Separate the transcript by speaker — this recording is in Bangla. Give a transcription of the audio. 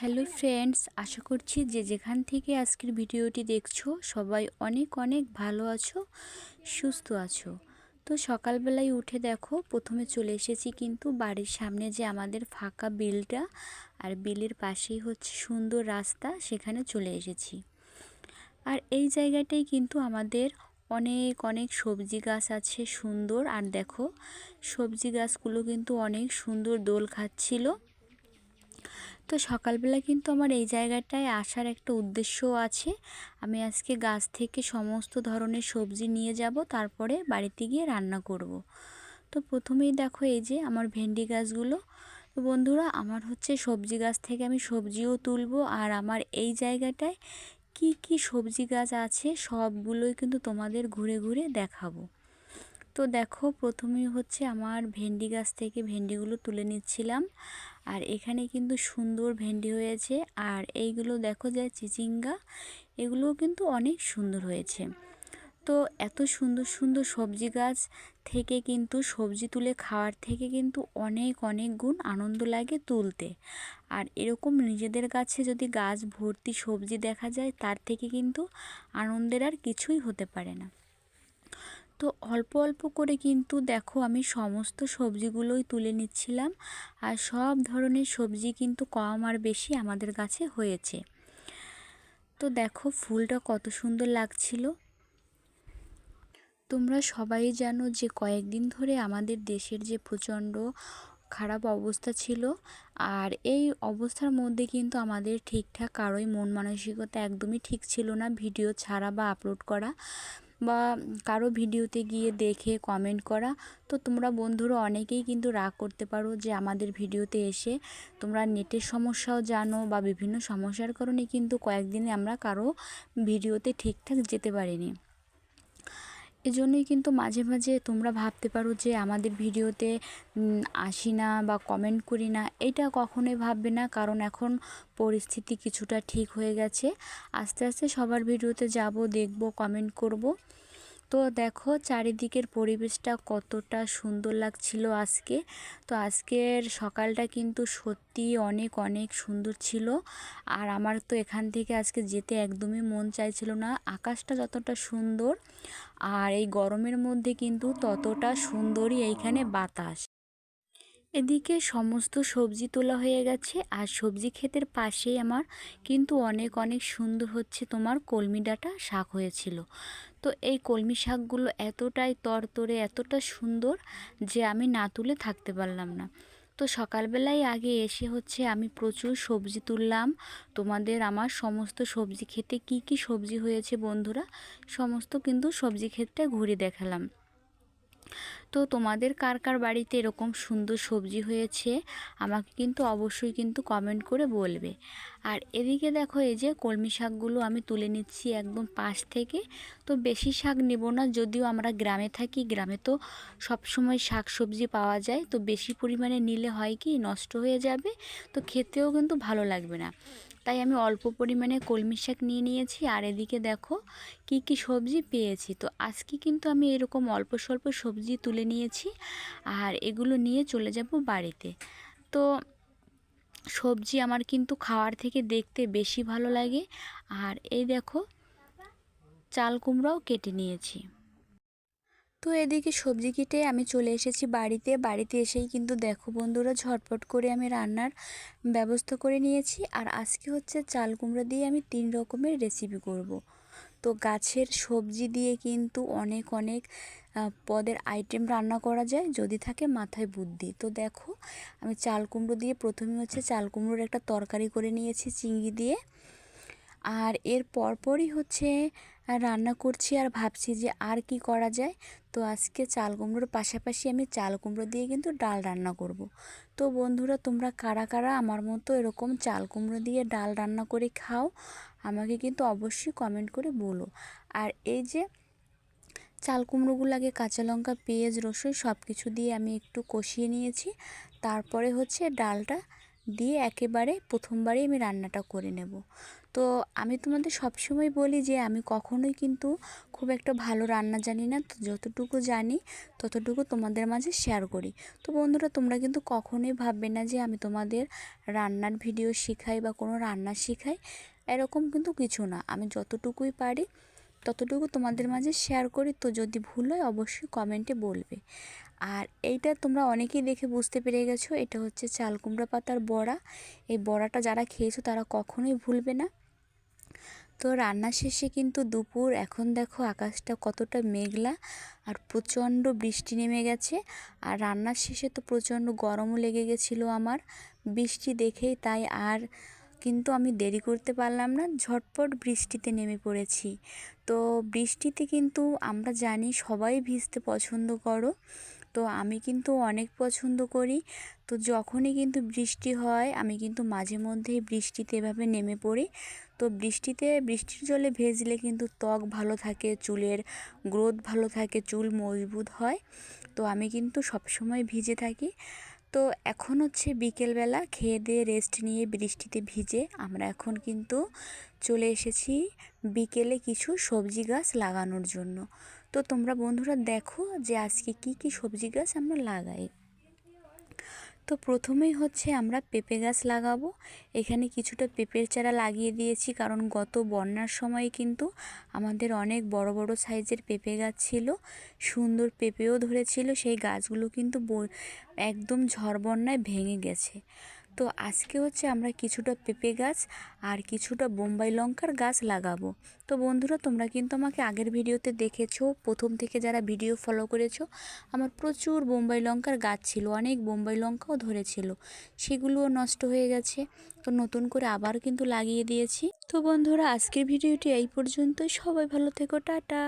Speaker 1: হ্যালো ফ্রেন্ডস, আশা করছি যে যেখান থেকে আজকের ভিডিওটি দেখছ, সবাই অনেক অনেক ভালো আছো, সুস্থ আছো। তো সকালবেলায় উঠে দেখো, প্রথমে চলে এসেছি কিন্তু বাড়ির সামনে যে আমাদের ফাঁকা বিলটা, আর বিলের পাশেই হচ্ছে সুন্দর রাস্তা, সেখানে চলে এসেছি। আর এই জায়গাটাই কিন্তু আমাদের অনেক অনেক সবজি গাছ আছে সুন্দর, আর দেখো সবজি গাছগুলো কিন্তু অনেক সুন্দর দোল খাচ্ছিলো। তো সকালবেলা কিন্তু আমার এই জায়গাটায় আসার একটা উদ্দেশ্যও আছে। আমি আজকে গাছ থেকে সমস্ত ধরনের সবজি নিয়ে যাব, তারপরে বাড়িতে গিয়ে রান্না করব। তো প্রথমেই দেখো এই যে আমার ভেন্ডি গাছগুলো। তো বন্ধুরা, আমার হচ্ছে সবজি গাছ থেকে আমি সবজিও তুলবো আর আমার এই জায়গাটায় কি কি সবজি গাছ আছে সবগুলোই কিন্তু তোমাদের ঘুরে ঘুরে দেখাবো। তো দেখো, প্রথমেই হচ্ছে আমার ভেন্ডি গাছ থেকে ভেন্ডিগুলো তুলে নিচ্ছিলাম। আর এখানে কিন্তু সুন্দর ভেন্ডি হয়েছে। আর এইগুলো দেখো যে চিচিঙ্গা, এগুলোও কিন্তু অনেক সুন্দর হয়েছে। তো এত সুন্দর সুন্দর সবজি গাছ থেকে কিন্তু, সবজি তুলে খাওয়ার থেকে কিন্তু অনেক অনেক গুণ আনন্দ লাগে তুলতে। আর এরকম নিজেদের গাছে যদি গাছ ভর্তি সবজি দেখা যায়, তার থেকে কিন্তু আনন্দের আর কিছুই হতে পারে না। তো অল্প অল্প করে কিন্তু দেখো আমি সমস্ত সবজিগুলোই তুলে নিচ্ছিলাম। আর সব ধরনের সবজি কিন্তু কম আর বেশি আমাদের কাছে হয়েছে। তো দেখো ফুলটা কত সুন্দর লাগছিল। তোমরা সবাই জানো যে কয়েকদিন ধরে আমাদের দেশের যে প্রচণ্ড খারাপ অবস্থা ছিল, আর এই অবস্থার মধ্যে কিন্তু আমাদের ঠিকঠাক কারোই মন মানসিকতা একদমই ঠিক ছিল না ভিডিও ছাড়া বা আপলোড করা। বা কারও ভিডিওতে গিয়ে দেখে কমেন্ট করা। তো তোমরা বন্ধুরা অনেকেই কিন্তু রাগ করতে পারো যে আমাদের ভিডিওতে এসে তোমরা নেটের সমস্যাও জানো বা বিভিন্ন সমস্যার কারণে কিন্তু কয়েকদিনে আমরা কারও ভিডিওতে ঠিকঠাক যেতে পারিনি। এজন্যই কিন্তু মাঝে মাঝে তোমরা ভাবতে পারো যে আমাদের ভিডিওতে আসি না বা কমেন্ট করি না। এটা কখনোই ভাববে না, কারণ এখন পরিস্থিতি কিছুটা ঠিক হয়ে গেছে। আস্তে আস্তে সবার ভিডিওতে যাব, দেখব কমেন্ট করব। তো দেখো চারিদিকের পরিবেশটা কতটা সুন্দর লাগছিল আজকে। তো আজকের সকালটা কিন্তু সত্যি অনেক অনেক সুন্দর ছিল। আর আমার তো এখান থেকে আজকে যেতে একদমই মন চাইছিল না। আকাশটা যতটা সুন্দর আর এই গরমের মধ্যে কিন্তু ততটা সুন্দরই এইখানে বাতাস। এদিকে সমস্ত সবজি তোলা হয়ে গেছে আর সবজি ক্ষেতের পাশেই আমার কিন্তু অনেক অনেক সুন্দর হচ্ছে তোমার কলমি ডাঁটা শাক হয়েছিল। তো এই কলমি শাকগুলো এতটাই তরতরে, এতটা সুন্দর যে আমি না তুলে থাকতে পারলাম না। তো সকালবেলায় আগে এসে হচ্ছে আমি প্রচুর সবজি তুললাম। তোমাদের আমার সমস্ত সবজি খেতে কি কি সবজি হয়েছে বন্ধুরা? সমস্ত কিন্তু সবজি ক্ষেতটা ঘুরে দেখালাম। তো তোমাদের কার কার বাড়িতে এরকম সুন্দর সবজি হয়েছে? আমাকে কিন্তু অবশ্যই কিন্তু কমেন্ট করে বলবে। আর এদিকে দেখো, এই যে কলমি শাকগুলো আমি তুলে নিচ্ছি একদম পাশ থেকে। তো বেশি শাক নেব না, যদিও আমরা গ্রামে থাকি, গ্রামে তো সব সময় শাক সবজি পাওয়া যায়। তো বেশি পরিমাণে নিলে হয় কি, নষ্ট হয়ে যাবে। তো খেতেও কিন্তু ভালো লাগবে না। তাই আমি অল্প পরিমাণে কলমি শাক নিয়ে নিয়েছি। আর এদিকে দেখো কি কি সবজি পেয়েছি। তো আজকে কিন্তু আমি এরকম অল্প স্বল্প সবজি তুলে নিয়েছি আর এগুলো নিয়ে চলে যাব বাড়িতে। তো সবজি আমার কিন্তু খাওয়ার থেকে দেখতে বেশি ভালো লাগে। আর এই দেখো চাল কুমড়াও কেটে নিয়েছি। তো এদিকে সবজি কেটে আমি চলে এসেছি বাড়িতে। বাড়িতে এসেই কিন্তু দেখো বন্ধুরা, ঝটপট করে আমি রান্নার ব্যবস্থা করে নিয়েছি। আর আজকে হচ্ছে চাল কুমড়ো দিয়ে আমি তিন রকমের রেসিপি করব। তো গাছের সবজি দিয়ে কিন্তু অনেক অনেক পদের আইটেম রান্না করা যায়, যদি থাকে মাথায় বুদ্ধি। তো দেখো, আমি চাল কুমড়ো দিয়ে প্রথমে হচ্ছে চাল কুমড়োর একটা তরকারি করে নিয়েছি চিংড়ি দিয়ে। আর এর পরপরই হচ্ছে রান্না করছি আর ভাবছি যে আর কি করা যায়। তো আজকে চাল কুমড়োর পাশাপাশি আমি চাল কুমড়ো দিয়ে কিন্তু ডাল রান্না করব। তো বন্ধুরা, তোমরা কারা কারা আমার মতো এরকম চাল কুমড়ো দিয়ে ডাল রান্না করে খাও, আমাকে কিন্তু অবশ্যই কমেন্ট করে বলো। আর এই যে চাল কুমড়োগুলো আগে কাঁচা লঙ্কা, পেঁয়াজ, রসুন সব কিছু দিয়ে আমি একটু কষিয়ে নিয়েছি। তারপরে হচ্ছে ডালটা দিয়ে একেবারে প্রথমবারই আমি রান্নাটা করে নেব। তো আমি তোমাদের সবসময় বলি যে আমি কখনোই কিন্তু খুব একটা ভালো রান্না জানি না। তো যতটুকু জানি ততটুকু তোমাদের মাঝে শেয়ার করি। তো বন্ধুরা তোমরা কিন্তু কখনোই ভাববে না যে আমি তোমাদের রান্নার ভিডিও শেখাই বা কোনো রান্না শেখাই। এরকম কিন্তু কিছু না। আমি যতটুকুই পারি ততটুকু তোমাদের মাঝে শেয়ার করি, তো যদি ভুল হয় অবশ্যই কমেন্টে বলবে। আর এইটা তোমরা অনেকেই দেখে বুঝতে পেরে গেছো, এটা হচ্ছে চাল কুমড়া পাতার বড়া। এই বড়াটা যারা খেয়েছো তারা কখনোই ভুলবে না। তো রান্না শেষে কিন্তু দুপুর, এখন দেখো আকাশটা কতটা মেঘলা আর প্রচণ্ড বৃষ্টি নেমে গেছে। আর রান্নার শেষে তো প্রচণ্ড গরমও লেগে গেছিল আমার। বৃষ্টি দেখেই তাই আর কিন্তু আমি দেরি করতে পারলাম না, ঝটপট বৃষ্টিতে নেমে পড়েছি। তো বৃষ্টিতে কিন্তু আমরা জানি সবাই ভিজতে পছন্দ করো, তো আমি কিন্তু অনেক পছন্দ করি। তো যখনই কিন্তু বৃষ্টি হয়, আমি কিন্তু মাঝে মধ্যেই বৃষ্টিতে এভাবে নেমে পড়ি। তো বৃষ্টিতে, বৃষ্টির জলে ভেজলে কিন্তু ত্বক ভালো থাকে, চুলের গ্রোথ ভালো থাকে, চুল মজবুত হয়। তো আমি কিন্তু সবসময় ভিজে থাকি। তো এখন হচ্ছে বিকেলবেলা খেয়ে দিয়ে রেস্ট নিয়ে বৃষ্টিতে ভিজে আমরা এখন কিন্তু চলে এসেছি বিকেলে কিছু সবজি গাছ লাগানোর জন্য। তো তোমরা বন্ধুরা দেখো যে আজকে কি কি সবজি গাছ আমরা লাগাই। তো প্রথমেই হচ্ছে আমরা পেঁপে গাছ লাগাবো। এখানে কিছুটা পেঁপের চারা লাগিয়ে দিয়েছি, কারণ গত বন্যার সময় কিন্তু আমাদের অনেক বড় বড় সাইজের পেঁপে গাছ ছিল, সুন্দর পেঁপেও ধরেছিল, সেই গাছগুলো কিন্তু একদম ঝড় বন্যায় ভেঙে গেছে। তো আজকে হচ্ছে আমরা কিছুটা পেঁপে গাছ আর কিছুটা বোম্বাই লঙ্কার গাছ লাগাবো। তো বন্ধুরা, তোমরা কিন্তু আমাকে আগের ভিডিওতে দেখেছ, প্রথম থেকে যারা ভিডিও ফলো করেছ, আমার প্রচুর বোম্বাই লঙ্কার গাছ ছিল, অনেক বোম্বাই লঙ্কাও ধরেছিল, সেগুলোও নষ্ট হয়ে গেছে, তো নতুন করে আবার কিন্তু লাগিয়ে দিয়েছি। তো বন্ধুরা, আজকের ভিডিওটি এই পর্যন্তই, সবাই ভালো থেকো, টাটা।